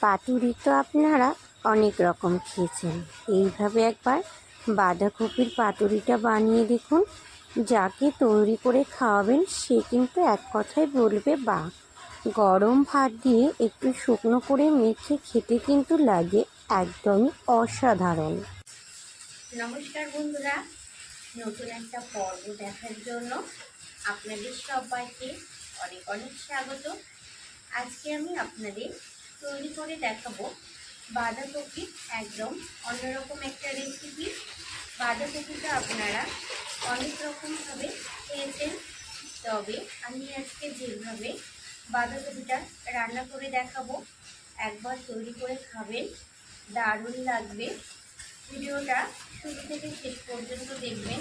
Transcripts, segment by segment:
পাতুরি তো আপনারা অনেক রকম খেয়েছেন। এইভাবে একবার বাঁধাকপির পাতুরিটা বানিয়ে দেখুন। যাকে তৈরি করে খাওয়াবেন, সে কিন্তু এক কথায় বলবে বা গরম ভাত দিয়ে একটু শুকনো করে মেখে খেতে কিন্তু লাগে একদমই অসাধারণ। নমস্কার বন্ধুরা, নতুন একটা পর্ব দেখার জন্য আপনাদের সবাইকে অনেক অনেক স্বাগত। আজকে আমি আপনাদের তৈরি করে দেখাবো। বাঁধাকপি একদম অন্যরকম একটা রেসিপি বাঁধাকপিটা আপনারা অনেক রকমভাবে খেয়েছেন। তবে আমি আজকে যেভাবে বাঁধাকপিটা রান্না করে দেখাবো, একবার তৈরি করে খাবেন। দারুণ লাগবে। ভিডিওটা শুরু থেকে শেষ পর্যন্ত দেখবেন।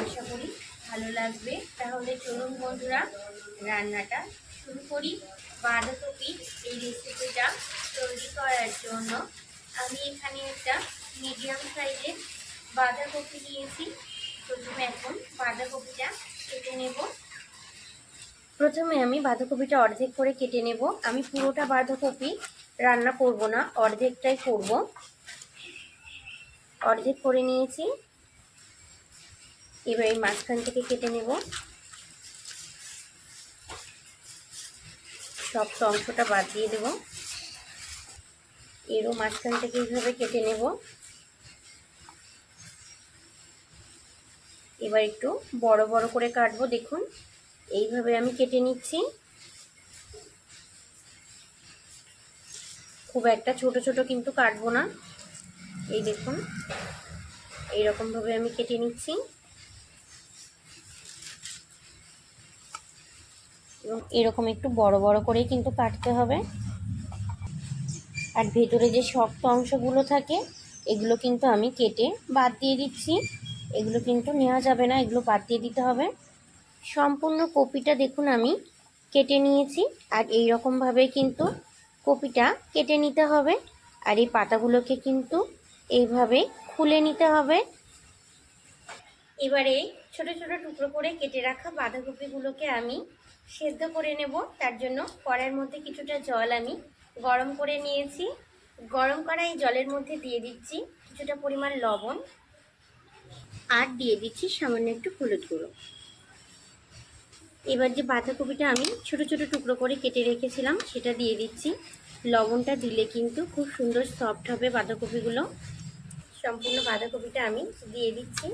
আশা করি ভালো লাগবে। তাহলে চলুন বন্ধুরা, রান্নাটা শুরু করি। বাঁধাকপি এই রেসিপিটা তৈরি করার জন্য আমি এখানে একটা মিডিয়াম সাইজের বাঁধাকপি নিয়েছি। প্রথমে এখন বাঁধাকপিটা কেটে নেব। প্রথমে আমি বাঁধাকপিটা অর্ধেক করে কেটে নেব। আমি পুরোটা বাঁধাকপি রান্না করব না, অর্ধেকটাই করব। অর্ধেক করে নিয়েছি। এবার এই মাঝখান থেকে কেটে নেব। শক্ত অংশটা বাদ দিয়ে দেব। এরও মাঝখান থেকে এইভাবে কেটে নেব? এবার একটু বড় বড় করে কাটবো, দেখুন। এইভাবে আমি কেটে নিচ্ছি। খুব একটা ছোট ছোট কিন্তু কাটবো না। এই দেখুন, এইরকমভাবে আমি কেটে নিচ্ছি। এরকম একটু বড় বড় করেই কিন্তু কাটতে হবে। আর ভেতরে যে শক্ত অংশগুলো থাকে, এগুলো কিন্তু আমি কেটে বাদ দিয়ে দিচ্ছি। এগুলো কিন্তু নেওয়া যাবে না, এগুলো বাদ দিয়ে দিতে হবে। সম্পূর্ণ কপিটা দেখুন আমি কেটে নিয়েছি, আর এই রকমভাবে কিন্তু কপিটা কেটে নিতে হবে। আর এই পাতাগুলোকে কিন্তু এইভাবে খুলে নিতে হবে। এবারে ছোট ছোট টুকরো করে কেটে রাখা বাঁধাকপিগুলোকে আমি সেদ্ধ করে নেব। তার জন্য কড়াইয়ের মধ্যে কিছুটা জল আমি গরম করে নিয়েছি। গরম করা এই জলের মধ্যে দিয়ে দিচ্ছি কিছুটা পরিমাণ লবণ আর দিয়ে দিচ্ছি সামান্য একটু হলুদ গুঁড়ো। এবার যে বাঁধাকপিটা আমি ছোট ছোট টুকরো করে কেটে রেখেছিলাম, সেটা দিয়ে দিচ্ছি। লবণটা দিলে কিন্তু খুব সুন্দর সফট হবে বাঁধাকপিগুলো। সম্পূর্ণ বাঁধাকপিটা আমি দিয়ে দিচ্ছি।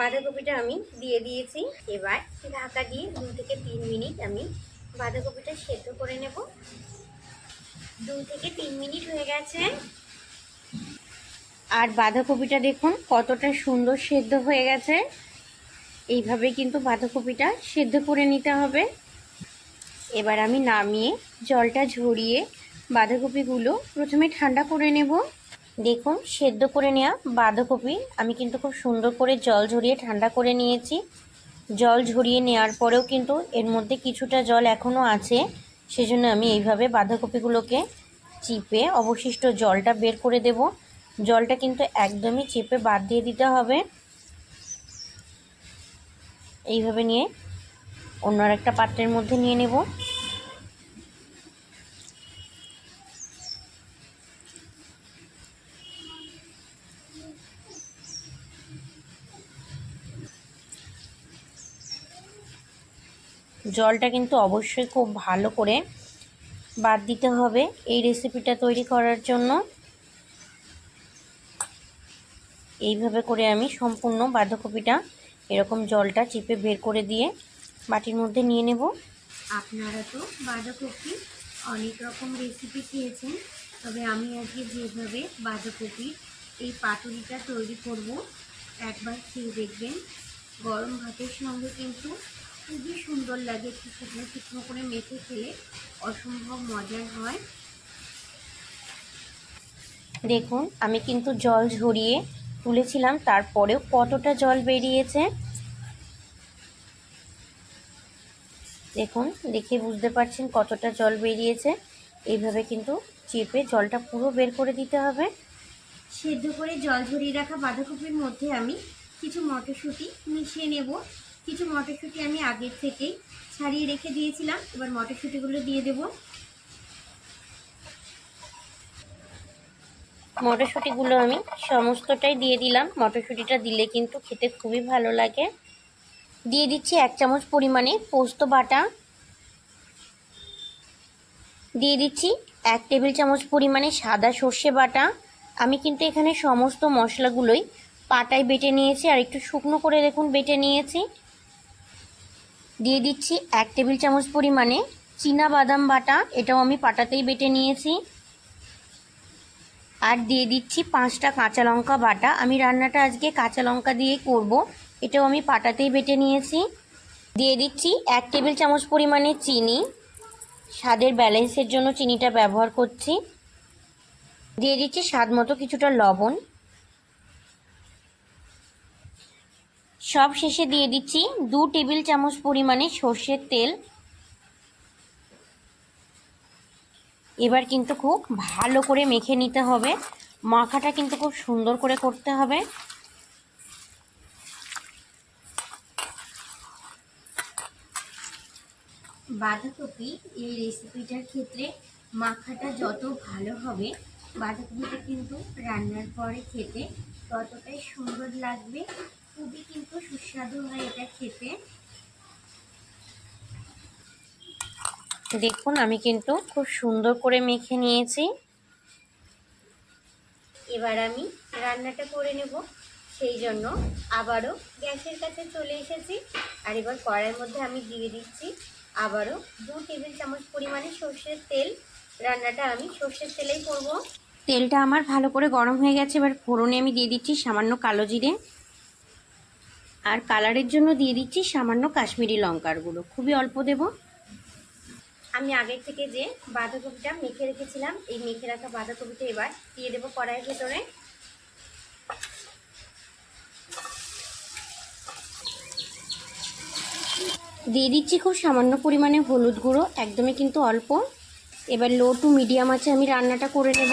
বাঁধাকপিটা আমি দিয়ে দিয়েছি। এবার ঢাকা দিয়ে দু থেকে তিন মিনিট আমি বাঁধাকপিটা সেদ্ধ করে নেব। দু থেকে তিন মিনিট হয়ে গেছে। আর বাঁধাকপিটা দেখুন কতটা সুন্দর সেদ্ধ হয়ে গেছে। এইভাবে কিন্তু বাঁধাকপিটা সেদ্ধ করে নিতে হবে। এবার আমি নামিয়ে জলটা ঝরিয়ে বাঁধাকপিগুলো প্রথমে ঠান্ডা করে নেব। দেখুন, সেদ্ধ করে নেওয়া বাঁধাকপি আমি কিন্তু খুব সুন্দর করে জল ঝরিয়ে ঠান্ডা করে নিয়েছি। জল ঝরিয়ে নেওয়ার পরেও কিন্তু এর মধ্যে কিছুটা জল এখনও আছে। সেজন্য আমি এইভাবে বাঁধাকপিগুলোকে চিপে অবশিষ্ট জলটা বের করে দেব। জলটা কিন্তু একদমই চেপে বাদ দিয়ে দিতে হবে। এইভাবে নিয়ে অন্য একটা পাত্রের মধ্যে নিয়ে নেব। জলটা কিন্তু অবশ্যই খুব ভালো করে বাদ দিতে হবে এই রেসিপিটা তৈরি করার জন্য। এইভাবে করে আমি সম্পূর্ণ বাঁধাকপিটা এরকম জলটা চিপে বের করে দিয়ে বাটির মধ্যে নিয়ে নেব। আপনারা তো বাঁধাকপি অনেক রকম রেসিপি খেয়েছেন, তবে আমি আজকে যেভাবে বাঁধাকপির এই পাতুরিটা তৈরি করব, একবার খেয়ে দেখবেন। গরম ভাতের সঙ্গে কিন্তু খুবই সুন্দর লাগে একটু শুকনো শুকনো করে মেখে খেলে অসম্ভব মজার হয়। দেখুন আমি কিন্তু জল ঝরিয়ে তুলেছিলাম তারপরেও কতটা জল বেরিয়েছে। দেখুন দেখে বুঝতে পারছেন কতটা জল বেরিয়েছে। এইভাবে কিন্তু চেপে জলটা পুরো বের করে দিতে হবে। সেদ্ধ করে জল ঝরিয়ে রাখা বাঁধাকপির মধ্যে আমি কিছু মটরশুঁটি মিশিয়ে নেব। কিছু মটরশুঁটি আমি আগের থেকেই ছাড়িয়ে রেখে দিয়েছিলাম। এবার মটরশুঁটিগুলো দিয়ে দেবো। মটরশুঁটিগুলো আমি সমস্তটাই দিয়ে দিলাম। মটরশুঁটিটা দিলে কিন্তু খেতে খুবই ভালো লাগে। দিয়ে দিচ্ছি এক চামচ পরিমাণে পোস্ত বাটা। দিয়ে দিচ্ছি এক টেবিল চামচ পরিমাণে সাদা সর্ষে বাটা। আমি কিন্তু এখানে সমস্ত মশলাগুলোই পাটায় বেটে নিয়েছি। আর একটু শুকনো করে দেখুন, বেটে নিয়েছি। দিয়ে দিচ্ছি এক টেবিল চামচ পরিমাণে চীনা বাদাম বাটা, এটাও আমি পাটাতেই বেটে নিয়েছি। আর দিয়ে দিচ্ছি পাঁচটা কাঁচা লঙ্কা বাটা। আমি রান্নাটা আজকে কাঁচা লঙ্কা দিয়ে করব, এটাও আমি পাটাতেই বেটে নিয়েছি। দিয়ে দিচ্ছি এক টেবিল চামচ পরিমাণে চিনি। স্বাদের ব্যালেন্সের জন্য চিনিটা ব্যবহার করছি। দিয়ে দিচ্ছি স্বাদ মতো কিছুটা লবণ। সব শেষে দিয়ে দিচ্ছি দু টেবিল চামচ পরিমাণে সর্ষের তেল। এবার কিন্তু খুব ভালো করে মেখে নিতে হবে। মাখাটা কিন্তু খুব সুন্দর করে করতে হবে। বাঁধাকপি এই রেসিপিটার ক্ষেত্রে মাখাটা যত ভালো হবে, বাঁধাকপিটা কিন্তু রান্নার পরে খেতে ততটাই সুন্দর লাগবে। খুবই কিন্তু সুস্বাদু হয় এটা খেতে। দেখুন আমি কিন্তু খুব সুন্দর করে মেখে নিয়েছি। এবার আমি রান্নাটা করে নেব সেই জন্য আবারও গ্যাসের কাছে চলে এসেছি। আর এবার কড়াইয়ের মধ্যে আমি দিয়ে দিচ্ছি আবারও দু টেবিল চামচ পরিমাণে সর্ষের তেল। রান্নাটা আমি সর্ষের তেলেই করব। তেলটা আমার ভালো করে গরম হয়ে গেছে এবার ফোড়নে আমি দিয়ে দিচ্ছি সামান্য কালো জিরে। আর কালারের জন্য দিয়ে দিচ্ছি সামান্য কাশ্মীরি লঙ্কার গুঁড়ো। খুবই অল্প দেব। আমি আগের থেকে যে বাঁধাকপিটা মেখে রেখেছিলাম, এই মেখে রাখা বাঁধাকপিটা এবার দিয়ে দেবো কড়াইয়ের ভেতরে। দিয়ে দিচ্ছি খুব সামান্য পরিমাণে হলুদ গুঁড়ো, একদমই কিন্তু অল্প। এবার লো টু মিডিয়াম আছে, আমি রান্নাটা করে নেব।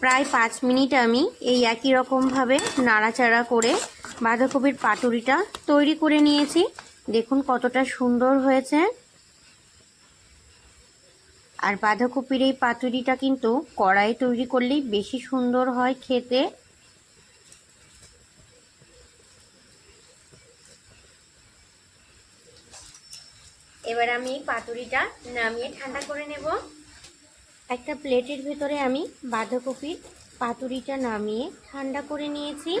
প্রায় পাঁচ মিনিট আমি এই একই রকমভাবে নাড়াচাড়া করে বাঁধাকপির পাতুরিটা তৈরি করে নিয়েছি। দেখুন কতটা সুন্দর হয়েছে। আর বাঁধাকপির এই পাতুরিটা কিন্তু কড়াই তৈরি করলেই বেশি সুন্দর হয় খেতে। এবার আমি পাতুরিটা নামিয়ে ঠান্ডা করে নেব। একটা প্লেটের ভেতরে আমি বাঁধাকপির পাতুরিটা নামিয়ে ঠান্ডা করে নিয়েছি।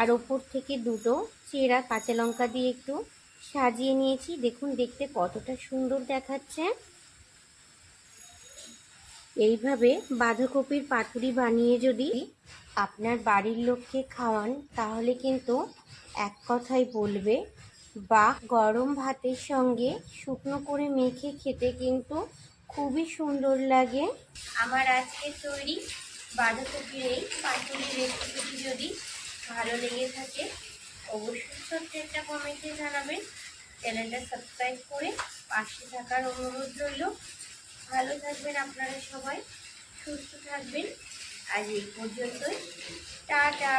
আর ওপর থেকে দুটো চেরা কাঁচা লঙ্কা দিয়ে একটু সাজিয়ে নিয়েছি। দেখুন, দেখতে কতটা সুন্দর দেখাচ্ছে। এইভাবে বাঁধাকপির পাতুরি বানিয়ে যদি আপনার বাড়ির লোককে খাওয়ান, তাহলে কিন্তু এক কথাই বলবে বা গরম ভাতের সঙ্গে শুকনো করে মেখে খেতে কিন্তু খুবই সুন্দর লাগে। আমার আজকে তৈরি বাঁধাকপির এই পাতুরি রেসিপিটি যদি ভালো লেগে থাকে, অবশ্যই ছোট্ট একটা কমেন্টে জানাবেন। চ্যানেলটা সাবস্ক্রাইব করে পাশে থাকার অনুরোধ রইল। ভালো থাকবেন আপনারা সবাই, সুস্থ থাকবেন। আজ এই পর্যন্তই। টাটা!